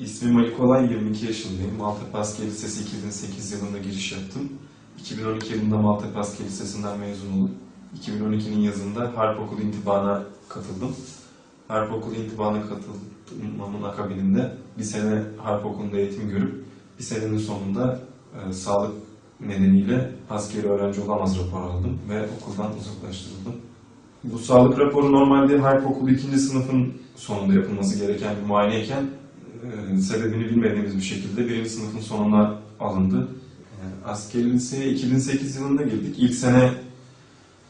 İsmim Ali Kolay, 22 yaşındayım. Maltepe Asker Lisesi 2008 yılında giriş yaptım. 2012 yılında Maltepe Asker Lisesi'nden mezun olup 2012'nin yazında Harp Okulu intibana katıldım. Harp Okulu intibana katılmamın akabininde bir sene Harp Okulu'nda eğitim görüp bir senenin sonunda e, sağlık nedeniyle askeri öğrenci olamaz raporu aldım ve okuldan uzaklaştırıldım. Bu sağlık raporu normalde Harp Okulu 2. sınıfın sonunda yapılması gereken bir muayeneyken e, sebebini bilmediğimiz bir şekilde birinci sınıfın sonuna alındı. E, askeri liseye 2008 yılında girdik. İlk sene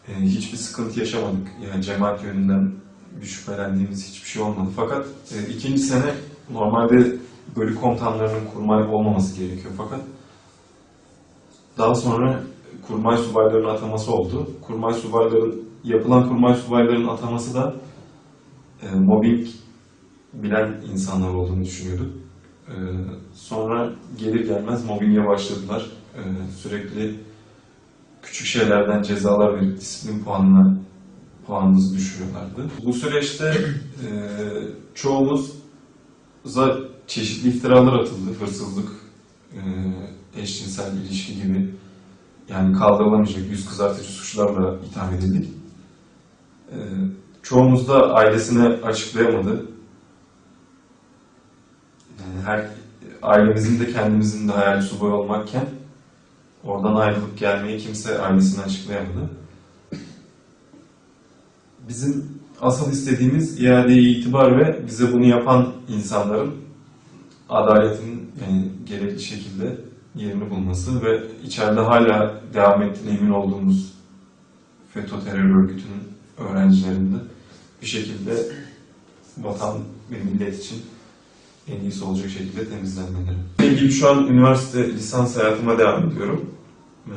e, hiçbir sıkıntı yaşamadık. Yani cemaat yönünden bir şüphelendiğimiz hiçbir şey olmadı. Fakat e, ikinci sene normalde bölük komutanlarının kurmay olmaması gerekiyor fakat daha sonra kurmay subaylarının ataması oldu. Kurmay subayların yapılan kurmay subaylarının ataması da e, mobbing bilen insanlar olduğunu düşünüyorduk. E, sonra gelir gelmez mobbinge başladılar. E, sürekli küçük şeylerden cezalar verip disiplin puanına puanımızı düşürüyorlardı. Bu süreçte e, çoğumuza çeşitli iftiralar atıldı. Hırsızlık, e, eşcinsel ilişki gibi yani kaldırılamayacak yüz kızartıcı suçlarla itham edildik. E, çoğumuz da ailesine açıklayamadı. Her ailemizin de kendimizin de hayali subay olmakken oradan ayrılıp gelmeyi kimse ailesine açıklayamadı. Bizim asıl istediğimiz iade-i itibar ve bize bunu yapan insanların adaletin yani gerekli şekilde yerini bulması ve içeride hala devam ettiğine emin olduğumuz FETÖ terör örgütünün öğrencilerinde bir şekilde vatan ve millet için en iyisi olacak şekilde temizlenmeleri. Benim gibi şu an üniversite lisans hayatıma devam ediyorum. Ee,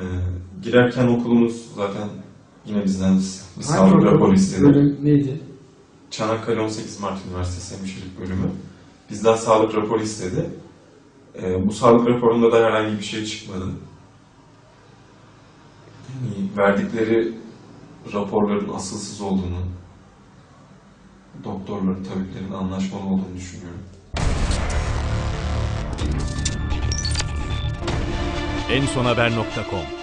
girerken okulumuz zaten yine bizden bir sağlık raporu istedi. Bölüm neydi? Çanakkale 18 Mart Üniversitesi Hemşirelik Bölümü bizden sağlık raporu istedi. Ee, bu sağlık raporunda da herhangi bir şey çıkmadı. Yani verdikleri raporların asılsız olduğunu, doktorların, tabiplerin anlaşmalı olduğunu düşünüyorum. ensonhaber.com